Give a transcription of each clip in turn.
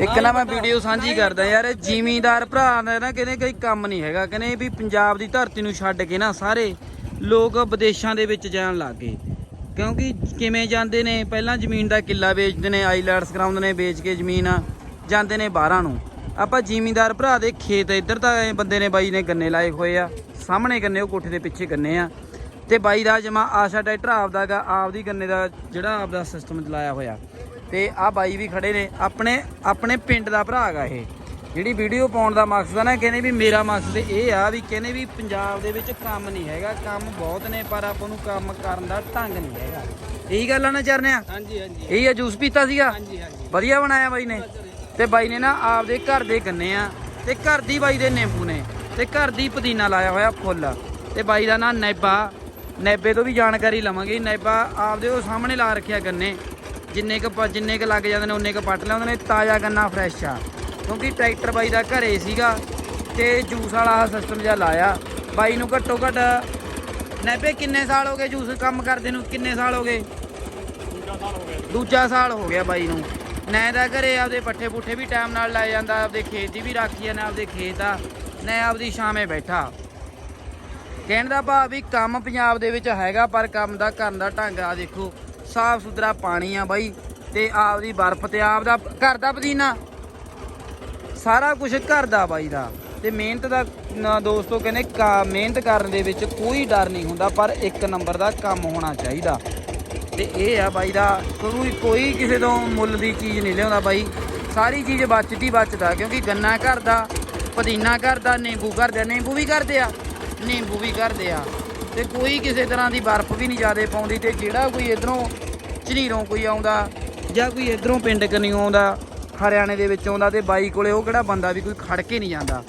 ਇੱਕ ਨਾ ਮੈਂ ਵੀਡੀਓ ਸਾਂਝੀ ਕਰਦਾ ਯਾਰ ਜ਼ਿਮੀਂਦਾਰ ਭਰਾ ਦਾ ਨਾ ਕਹਿੰਦੇ ਕੋਈ ਕੰਮ ਨਹੀਂ ਹੈਗਾ, ਕਹਿੰਦੇ ਵੀ ਪੰਜਾਬ ਦੀ ਧਰਤੀ ਨੂੰ ਛੱਡ ਕੇ ਨਾ ਸਾਰੇ ਲੋਕ ਵਿਦੇਸ਼ਾਂ ਦੇ ਵਿੱਚ ਜਾਣ ਲੱਗ ਗਏ। ਕਿਉਂਕਿ ਕਿਵੇਂ ਜਾਂਦੇ ਨੇ, ਪਹਿਲਾਂ ਜ਼ਮੀਨ ਦਾ ਕਿੱਲਾ ਵੇਚਦੇ ਨੇ ਆਈਲੈਟਸ ਕਰਾਉਂਦੇ ਨੇ, ਵੇਚ ਕੇ ਜ਼ਮੀਨ ਜਾਂਦੇ ਨੇ ਬਾਹਰਾਂ ਨੂੰ। ਆਪਾਂ ਜ਼ਿਮੀਂਦਾਰ ਭਰਾ ਦੇ ਖੇਤ ਇੱਧਰ ਤਾਂ ਬੰਦੇ ਨੇ ਬਾਈ ਨੇ ਗੰਨੇ ਲਾਏ ਹੋਏ ਆ, ਸਾਹਮਣੇ ਗੰਨੇ, ਉਹ ਕੋਠੇ ਦੇ ਪਿੱਛੇ ਗੰਨੇ ਆ। ਤੇ ਬਾਈ ਦਾ ਜਮਾ ਆਸ਼ਾ ਟਰੈਕਟਰ ਆਪਦਾ ਗਾ, ਆਪਦੀ ਗੰਨੇ ਦਾ ਜਿਹੜਾ ਆਪਦਾ ਸਿਸਟਮ ਚਲਾਇਆ ਹੋਇਆ। ਤੇ ਆ ਬਾਈ ਵੀ ਖੜੇ ਨੇ। ਆਪਣੇ ਆਪਣੇ ਪਿੰਡ ਦਾ ਭਰਾ ਹੈਗਾ ਇਹ। ਜਿਹੜੀ ਵੀਡੀਓ ਪਾਉਣ ਦਾ ਮਕਸਦ ਆ ਨਾ ਕਹਿੰਦੇ ਵੀ ਮੇਰਾ ਮਕਸਦ ਇਹ ਆ ਵੀ ਕਹਿੰਦੇ ਵੀ ਪੰਜਾਬ ਦੇ ਵਿੱਚ ਕੰਮ ਨਹੀਂ ਹੈਗਾ। ਕੰਮ ਬਹੁਤ ਨੇ ਪਰ ਆਪਾਂ ਨੂੰ ਕੰਮ ਕਰਨ ਦਾ ਢੰਗ ਨਹੀਂ ਹੈਗਾ। ਇਹੀ ਗੱਲ ਆ ਨਾ ਚਰਨਿਆ? ਹਾਂਜੀ ਹਾਂਜੀ। ਇਹੀ ਆ ਜੂਸ ਪੀਤਾ ਸੀਗਾ? ਹਾਂਜੀ ਹਾਂਜੀ। ਵਧੀਆ ਬਣਾਇਆ ਬਾਈ ਨੇ। ਤੇ ਬਾਈ ਨੇ ਨਾ ਆਪਦੇ ਘਰ ਦੇ ਗੰਨੇ ਆ ਤੇ ਘਰ ਦੀ ਬਾਈ ਦੇ ਨਿੰਬੂ ਨੇ ਤੇ ਘਰ ਦੀ ਪੁਦੀਨਾ ਲਾਇਆ ਹੋਇਆ ਫੁੱਲ। ਤੇ ਬਾਈ ਦਾ ਨਾਂ ਨੈਬਾ। ਨੈਬੇ ਤੋਂ ਵੀ ਜਾਣਕਾਰੀ ਲਵਾਂਗੇ। ਨੈਬਾ ਆਪਦੇ ਉਹ ਸਾਹਮਣੇ ਲਾ ਰੱਖਿਆ ਗੰਨੇ। ਜਿੰਨੇ ਕ ਜਿੰਨੇ ਕ ਲੱਗ ਜਾਂਦੇ ਨੇ ਉਨੇ ਕ ਪੱਟ ਲਿਆਉਂਦੇ ਨੇ ਤਾਜ਼ਾ ਗੰਨਾ ਫਰੈਸ਼ ਆ। ਕਿਉਂਕਿ ਟਰੈਕਟਰ ਬਾਈ ਦਾ ਘਰੇ ਸੀਗਾ ਤੇ ਜੂਸ ਵਾਲਾ ਸਿਸਟਮ ਜਿਹਾ ਲਾਇਆ। ਬਾਈ ਨੂੰ ਘੱਟੋ ਘੱਟ ਨੈਬੇ ਕਿੰਨੇ ਸਾਲ ਹੋ ਗਏ ਜੂਸ ਕੰਮ ਕਰਦੇ ਨੂੰ? ਕਿੰਨੇ ਸਾਲ ਹੋ ਗਏ? ਦੂਜਾ ਸਾਲ ਹੋ ਗਿਆ। ਬਾਈ ਨੂੰ। ਨੈ ਦਾ ਘਰੇ ਆਪਦੇ ਪੱਠੇ ਪੁੱਠੇ ਵੀ ਟਾਈਮ ਨਾਲ ਲਾਇਆ ਜਾਂਦਾ ਆਪਦੇ ਖੇਤ ਦੀ ਵੀ ਰਾਖੀ ਆ ਨਾ ਆਪਦੇ ਖੇਤ ਆ ਨੈ ਆਪਦੀ ਸ਼ਾਮੇ ਬੈਠਾ। ਕਹਿਣ ਦਾ ਭਾਵ ਵੀ ਕੰਮ ਪੰਜਾਬ ਦੇ ਵਿੱਚ ਹੈਗਾ ਪਰ ਕੰਮ ਦਾ ਕਰਨ ਦਾ ਢੰਗ ਆ ਦੇਖੋ। ਸਾਫ਼ ਸੁਥਰਾ ਪਾਣੀ ਆ ਬਾਈ ਤੇ ਆਪਦੀ ਬਰਫ਼ ਤੇ ਆਪਦਾ ਘਰ ਦਾ ਪਦੀਨਾ ਸਾਰਾ ਕੁਝ ਘਰ ਦਾ ਬਾਈ ਦਾ। ਤੇ ਮਿਹਨਤ ਦਾ ਨਾ ਦੋਸਤੋ ਕਹਿੰਦੇ ਕਾ- ਮਿਹਨਤ ਕਰਨ ਦੇ ਵਿੱਚ ਕੋਈ ਡਰ ਨਹੀਂ ਹੁੰਦਾ, ਪਰ ਇੱਕ ਨੰਬਰ ਦਾ ਕੰਮ ਹੋਣਾ ਚਾਹੀਦਾ। ਤੇ ਇਹ ਆ ਬਾਈ ਦਾ, ਕੋਈ ਕੋਈ ਕਿਸੇ ਤੋਂ ਮੁੱਲ ਦੀ ਚੀਜ਼ ਨਹੀਂ ਲਿਆਉਂਦਾ ਬਾਈ। ਸਾਰੀ ਚੀਜ਼ ਬਚਦੀ ਬਚਦਾ, ਕਿਉਂਕਿ ਗੰਨਾ ਘਰ ਦਾ, ਪੁਦੀਨਾ ਘਰ ਦਾ, ਨਿੰਬੂ ਘਰ ਦਾ, ਨਿੰਬੂ ਵੀ ਕਰਦੇ ਆ, ਨਿੰਬੂ ਵੀ ਕਰਦੇ ਆ। ਤੇ ਕੋਈ ਕਿਸੇ ਤਰ੍ਹਾਂ ਦੀ ਬਰਫ਼ ਵੀ ਨਹੀਂ ਜ਼ਿਆਦਾ ਪਾਉਂਦੀ ਤੇ ਜਿਹੜਾ ਕੋਈ ਇਧਰੋਂ ਝਨੀਰੋਂ ਕੋਈ ਆਉਂਦਾ ਜਾਂ ਕੋਈ ਇਧਰੋਂ ਪਿੰਡ ਕਨੀਓ ਆਉਂਦਾ, ਹਰਿਆਣੇ ਦੇ ਵਿੱਚ ਆਉਂਦਾ ਤੇ ਬਾਈ ਕੋਲੇ ਉਹ ਕਿਹੜਾ ਬੰਦਾ ਵੀ ਕੋਈ ਖੜ ਕੇ ਨਹੀਂ ਜਾਂਦਾ।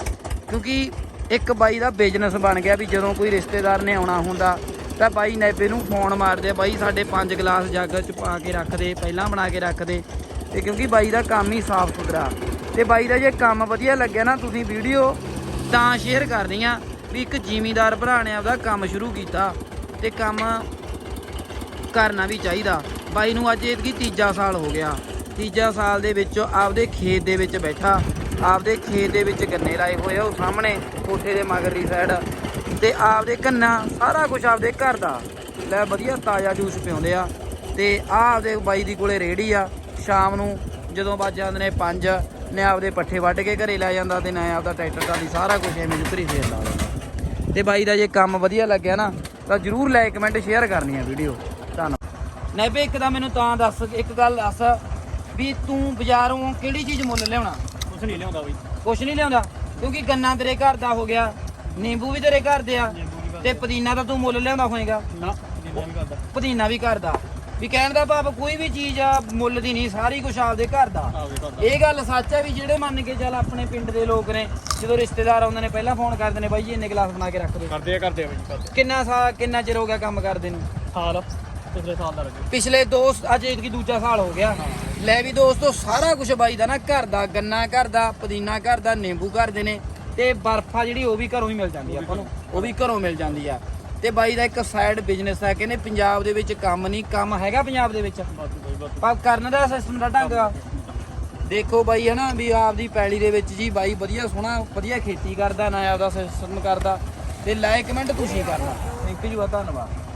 ਕਿਉਂਕਿ ਇੱਕ ਬਾਈ ਦਾ ਬਿਜ਼ਨਸ ਬਣ ਗਿਆ ਵੀ ਜਦੋਂ ਕੋਈ ਰਿਸ਼ਤੇਦਾਰ ਨੇ ਆਉਣਾ ਹੁੰਦਾ, ਤਾਂ ਬਾਈ ਨੈਬੇ ਨੂੰ ਫੋਨ ਮਾਰਦੇ, ਬਾਈ ਸਾਡੇ 5 ਗਲਾਸ ਜੱਗ ਚ ਪਾ ਕੇ ਰੱਖਦੇ, ਪਹਿਲਾਂ ਬਣਾ ਕੇ ਰੱਖਦੇ। ਤੇ ਕਿਉਂਕਿ ਬਾਈ ਦਾ ਕੰਮ ਹੀ ਸਾਫ਼ ਸੁਥਰਾ। ਤੇ ਬਾਈ ਦਾ ਜੇ ਕੰਮ ਵਧੀਆ ਲੱਗਿਆ ਨਾ ਤੁਸੀਂ ਵੀਡੀਓ, ਤਾਂ ਸ਼ੇਅਰ ਕਰਨੀ ਆ ਵੀ ਇੱਕ ਜ਼ਿਮੀਂਦਾਰ ਭਰਾ ਨੇ ਆਪਦਾ ਕੰਮ ਸ਼ੁਰੂ ਕੀਤਾ ਤੇ ਕੰਮ ਕਰਨਾ ਵੀ ਚਾਹੀਦਾ। ਬਾਈ ਨੂੰ ਅੱਜ ਇਹਦੀ ਤੀਜਾ ਸਾਲ ਹੋ ਗਿਆ। ਤੀਜਾ ਸਾਲ ਦੇ ਵਿੱਚ ਆਪਦੇ ਖੇਤ ਦੇ ਵਿੱਚ ਬੈਠਾ। ਆਪਦੇ ਖੇਤ ਦੇ ਵਿੱਚ ਗੰਨੇ ਲਾਏ ਹੋਏ ਆ ਉਹ ਸਾਹਮਣੇ, ਕੋਠੇ ਦੇ ਮਗਰਲੀ ਸਾਈਡ ਤੇ ਆਪਦੇ ਕੰਨਾ, ਸਾਰਾ ਕੁਝ ਆਪਦੇ ਘਰ ਦਾ। ਲੈ ਵਧੀਆ ਤਾਜ਼ਾ ਜੂਸ ਪਿਉਂਦੇ ਆ। ਤੇ ਆ ਆਪਦੇ ਬਾਈ ਦੀ ਕੋਲੇ ਰੇੜੀ ਆ, ਸ਼ਾਮ ਨੂੰ ਜਦੋਂ ਵੱਜ ਜਾਂਦੇ ਨੇ 5 ਨੇ ਆਪਦੇ ਪੱਠੇ ਵੱਢ ਕੇ ਘਰੇ ਲੈ ਜਾਂਦਾ ਤੇ ਨਾ ਆਪਦਾ ਟਰੈਕਟਰ ਦਾ ਸਾਰਾ ਕੁਝ ਐਵੇਂ ਜੁਕਰੀ ਫੇਰ ਲਾ ਦਿੰਦਾ ਤੇ ਬਾਈ ਦਾ ਜੇ ਕੰਮ ਵਧੀਆ ਲੱਗਿਆ ਨਾ, ਤਾਂ ਜਰੂਰ ਲਾਈਕ ਕਮੈਂਟ ਸ਼ੇਅਰ ਕਰਨੀ ਆ ਵੀਡੀਓ। ਨੈਬੇ ਇੱਕ ਤਾਂ ਮੈਨੂੰ ਤਾਂ ਦੱਸ ਇੱਕ ਗੱਲ ਦੱਸ ਵੀ ਤੂੰ ਬਾਜ਼ਾਰੋਂ ਕਿਹੜੀ ਚੀਜ਼ ਮੁੱਲ ਲਿਆਉਣਾ? ਕੁਛ ਨਹੀਂ ਲਿਆਉਂਦਾ ਬਈ। ਕੁਛ ਨਹੀਂ ਲਿਆਉਂਦਾ? ਕਿਉਂਕਿ ਗੰਨਾ ਤੇਰੇ ਘਰ ਦਾ ਹੋ ਗਿਆ ਨਿੰਬੂ ਵੀ ਤੇਰੇ ਘਰ ਦੇ ਆ ਤੇ ਪੁਦੀਨਾ ਤਾਂ ਤੂੰ ਮੁੱਲ ਲਿਆਉਂਦਾ ਹੋਏਗਾ। ਨਾ ਵੀ ਕਰਦਾ ਪੁਦੀਨਾ ਵੀ ਘਰ ਦਾ। ਵੀ ਕਹਿਣ ਦਾ ਭਾਵ ਕੋਈ ਵੀ ਚੀਜ਼ ਆ ਮੁੱਲ ਦੀ ਨਹੀਂ ਸਾਰੀ ਕੁਝ ਆਪਦੇ ਘਰ ਦਾ। ਇਹ ਗੱਲ ਸੱਚ ਹੈ ਵੀ ਜਿਹੜੇ ਮੰਨ ਕੇ ਚੱਲ ਆਪਣੇ ਪਿੰਡ ਦੇ ਲੋਕ ਨੇ ਜਦੋਂ ਰਿਸ਼ਤੇਦਾਰ ਆਉਂਦੇ ਨੇ ਪਹਿਲਾਂ ਫੋਨ ਕਰਦੇ ਨੇ ਬਾਈ ਜੀ ਇੰਨੇ ਗਲਾਸ ਬਣਾ ਕੇ ਰੱਖ ਦਿਓ। ਕਰਦੇ ਆ ਕਰਦੇ ਆ ਬਈ ਕਿੰਨਾ ਸਾ ਕਿੰਨਾ ਚਿਰ ਹੋ ਗਿਆ ਕੰਮ ਕਰਦੇ ਨੂੰ? ਸਾਲ। ਪਿਛਲੇ ਸਾਲ ਦਾ ਲੱਗੇ ਪਿਛਲੇ ਦੋ ਅੱਜ ਇਤਕੀ ਦੂਜਾ ਸਾਲ ਹੋ ਗਿਆ। ਲੈ ਵੀ ਦੋਸਤੋ ਸਾਰਾ ਕੁਝ ਬਾਈ ਦਾ ਨਾ ਘਰ ਦਾ ਗੰਨਾ ਘਰ ਦਾ ਪੁਦੀਨਾ ਘਰ ਦਾ ਨਿੰਬੂ ਘਰ ਦੇ ਨੇ ਤੇ ਬਰਫਾ ਜਿਹੜੀ ਉਹ ਵੀ ਘਰੋਂ ਹੀ ਮਿਲ ਜਾਂਦੀ ਆ ਆਪਾਂ ਨੂੰ ਉਹ ਵੀ ਘਰੋਂ ਮਿਲ ਜਾਂਦੀ ਆ। ਤੇ ਬਾਈ ਦਾ ਇੱਕ ਸਾਈਡ ਬਿਜ਼ਨਸ ਹੈ ਕਹਿੰਦੇ ਪੰਜਾਬ ਦੇ ਵਿੱਚ ਕੰਮ ਨਹੀਂ ਕੰਮ ਹੈਗਾ ਪੰਜਾਬ ਦੇ ਵਿੱਚ? ਪਰ ਕਰਨ ਦਾ ਸਿਸਟਮ ਦਾ ਢੰਗ ਆ। ਦੇਖੋ ਬਾਈ ਹਨਾ ਵੀ ਆਪਦੀ ਪੈਲੀ ਦੇ ਵਿੱਚ ਜੀ ਬਾਈ ਵਧੀਆ ਸੋਹਣਾ ਵਧੀਆ ਖੇਤੀ ਕਰਦਾ ਨਾ ਆਪਦਾ ਸਿਸਟਮ ਕਰਦਾ। ਤੇ ਲਾਈਕ ਕਮੈਂਟ ਤੁਸੀਂ ਕਰਨਾ। ਥੈਂਕ ਯੂ ਧੰਨਵਾਦ।